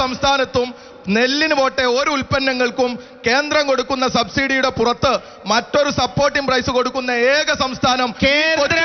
സംസ്ഥാനത്തും നെല്ലിന് പോട്ടെ ഒരു ഉൽപ്പന്നങ്ങൾക്കും കേന്ദ്രം കൊടുക്കുന്ന സബ്സിഡിയുടെ പുറത്ത് മറ്റൊരു സപ്പോർട്ടിംഗ് പ്രൈസ് കൊടുക്കുന്ന ഏക സംസ്ഥാനം കേന്ദ്രം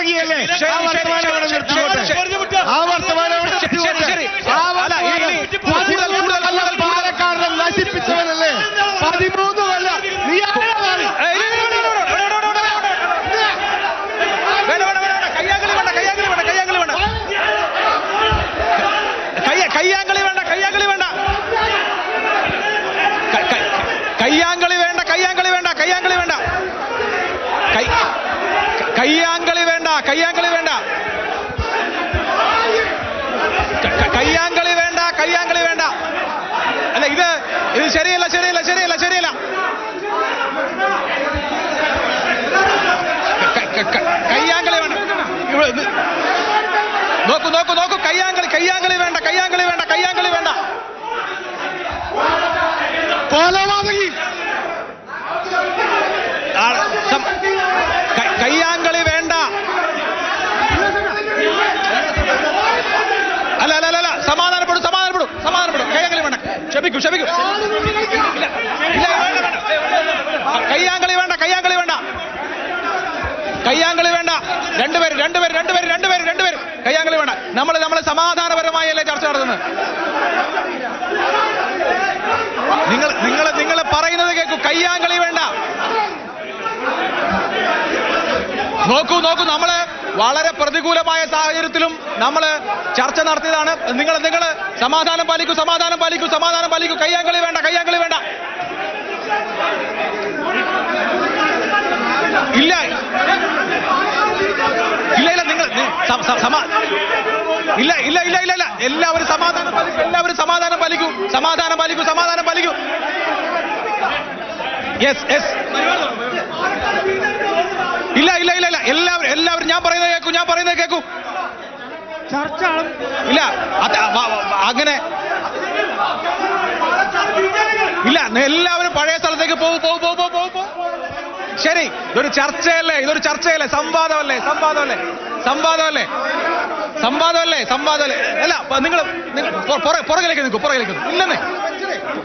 Vamos, Guilherme. Chama, കയ്യാങ്കളി വേണ്ട കയ്യാങ്കളി വേണ്ട. കയ്യാങ്കളി വേണ്ട കയ്യാങ്കളി വേണ്ട. അല്ല ഇത് ഇത് ശരിയല്ല ശരിയല്ല ശരിയല്ല ശരിയല്ല. കയ്യാങ്കളി വേണ്ട. നോക്കൂ നോക്കൂ നോക്കൂ. കയ്യാങ്കളി കയ്യാങ്കളി വേണ്ട കയ്യാങ്കളി വേണ്ട കയ്യാങ്കളി വേണ്ട. കൊലപാതകി ആ, സം- ക- കയ്യാങ്കളി വേണ്ട അല്ല അല്ല അല്ല അല്ല സമാധാനപ്പെടും സമാധാനപ്പെടും സമാധാനപ്പെടും കയ്യാങ്കളി വേണ്ട ക്ഷമിക്കൂ ക്ഷമിക്കൂ ഇല്ല ഇല്ല വേണ്ട വേണ്ട കയ്യാങ്കളി വേണ്ട. കയ്യാങ്കളി വേണ്ട. രണ്ടുപേർ രണ്ടുപേർ രണ്ടുപേര് രണ്ടുപേര് രണ്ടുപേര്. കയ്യാങ്കളി വേണ്ട. നമ്മൾ നമ്മൾ സമാധാനപരമായല്ലേ ചർച്ച നടത്തുന്നത്? നിങ്ങൾ നിങ്ങൾ നിങ്ങൾ പറയുന്നത് കേൾക്കൂ. കയ്യാങ്കളി വേണ്ട. നോക്കൂ നോക്കൂ. നമ്മൾ വളരെ പ്രതികൂലമായ സാഹചര്യത്തിലും നമ്മൾ ചർച്ച നടത്തിയതാണ്. നിങ്ങൾ നിങ്ങൾ സമാധാനം പാലിക്കൂ സമാധാനം പാലിക്കൂ സമാധാനം പാലിക്കൂ. കയ്യാങ്കളി വേണ്ട കയ്യാങ്കളി വേണ്ട ഇല്ല ഇല്ല ഇല്ല നിങ്ങൾ നി- സ- സ- സമ- ഇല്ല ഇല്ല ഇല്ല ഇല്ല ഇല്ല. എല്ലാവരും സമാധാനം പാലിക്കും എല്ലാവരും സമാധാനം പാലിക്കൂ. സമാധാനം പാലിക്കൂ സമാധാനം പാലിക്കൂ. യെസ് യെസ് ഇല്ല ഇല്ല ഇല്ല ഇല്ല. എല്ലാവരും എല്ലാവരും ഞാൻ പറയുന്നത് കേൾക്കൂ ഞാൻ പറയുന്നത് കേൾക്കൂ. ചർച്ച ഇല്ല അങ്ങനെ. ഇല്ല എല്ലാവരും പഴയ സ്ഥലത്തേക്ക് പോകൂ പോകൂ പോകൂ പോകൂ പോകൂ. ശരി ഇതൊരു ചർച്ചയല്ലേ ഇതൊരു ചർച്ചയല്ലേ? സംവാദമല്ലേ സംവാദമല്ലേ? സംവാദമല്ലേ? സംവാദമല്ലേ? സംവാദമല്ലേ? അല്ല നിങ്ങൾ പുറകിലേക്ക് നിൽക്കും പുറകിലേക്ക് ഇല്ലെന്നേ.